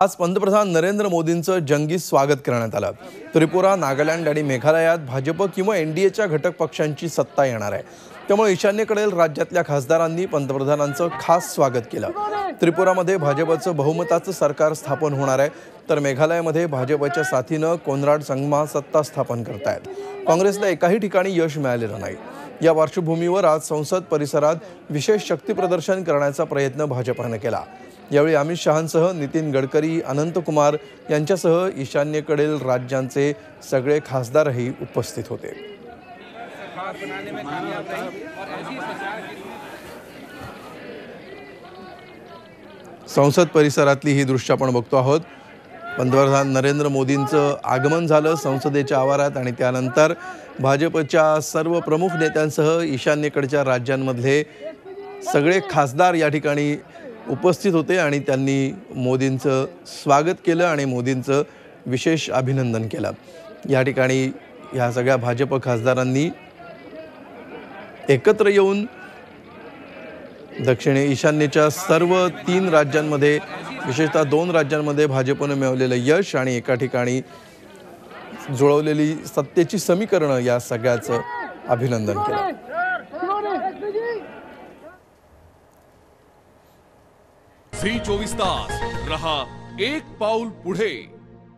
आज पंतप्रधान नरेंद्र मोदींचं जंगी स्वागत करण्यात आलं. त्रिपुरा नागालँड आणि मेघालयात भाजप किंवा एन डी एच्या घटक पक्षांची सत्ता येणार आहे. त्यामुळे ईशान्येकडील राज्यातल्या खासदारांनी पंतप्रधानांचं खास स्वागत केलं. त्रिपुरामध्ये भाजपचं बहुमताचं सरकार स्थापन होणार आहे. तर मेघालयामध्ये भाजपच्या साथीनं कोनराड संगमा सत्ता स्थापन करतायत. काँग्रेसला एकाही ठिकाणी यश मिळालेलं नाही. या पार्श्वभूमीवर आज संसद परिसरात विशेष शक्तीप्रदर्शन करण्याचा प्रयत्न भाजपानं केला. यावेळी अमित शहांसह नितीन गडकरी अनंतकुमार यांच्यासह ईशान्येकडील राज्यांचे सगळे खासदारही उपस्थित होते. संसद परिसरातली ही दृश्य आपण बघतो आहोत. पंतप्रधान नरेंद्र मोदींचं आगमन झालं संसदेच्या आवारात आणि त्यानंतर भाजपच्या सर्व प्रमुख नेत्यांसह ईशान्येकडच्या राज्यांमधले सगळे खासदार या ठिकाणी उपस्थित होते आणि त्यांनी मोदींचं स्वागत केलं आणि मोदींचं विशेष अभिनंदन केलं. या ठिकाणी ह्या सगळ्या भाजप खासदारांनी एकत्र येऊन दक्षिण ईशान्येच्या सर्व तीन राज्यांमध्ये विशेषतः दोन राज्यांमध्ये भाजपनं मिळवलेलं यश आणि एका ठिकाणी जुळवलेली सत्तेची समीकरणं या सगळ्याचं अभिनंदन केलं. झी चोवीस तास. रहा एक पाऊल पुढे.